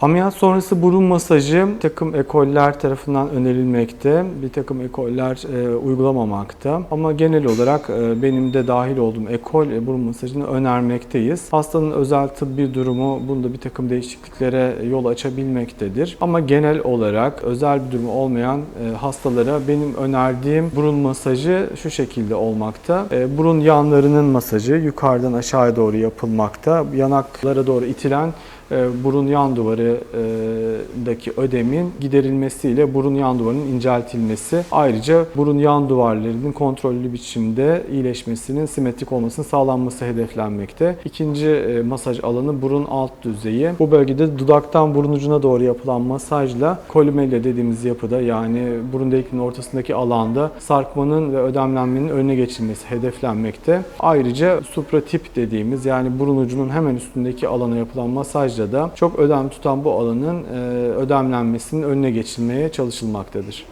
Ameliyat sonrası burun masajı bir takım ekoller tarafından önerilmekte, bir takım ekoller e, uygulamamakta. Ama genel olarak e, benim de dahil olduğum ekol e, burun masajını önermekteyiz. Hastanın özel tıbbi durumu bunda bir takım değişikliklere yol açabilmektedir. Ama genel olarak özel bir durumu olmayan e, hastalara benim önerdiğim burun masajı şu şekilde olmakta. E, burun yanlarının masajı yukarıdan aşağıya doğru yapılmakta. Yanaklara doğru itilen burun yan duvarındaki ödemin giderilmesiyle burun yan duvarının inceltilmesi. Ayrıca burun yan duvarlarının kontrollü biçimde iyileşmesinin simetrik olmasının sağlanması hedeflenmekte. İkinci e, masaj alanı burun alt düzeyi. Bu bölgede dudaktan burun ucuna doğru yapılan masajla kolumelya dediğimiz yapıda yani burun delikinin ortasındaki alanda sarkmanın ve ödemlenmenin önüne geçilmesi hedeflenmekte. Ayrıca supratip dediğimiz yani burun ucunun hemen üstündeki alana yapılan masajla da çok ödem tutan bu alanın e, ödemlenmesinin önüne geçilmeye çalışılmaktadır.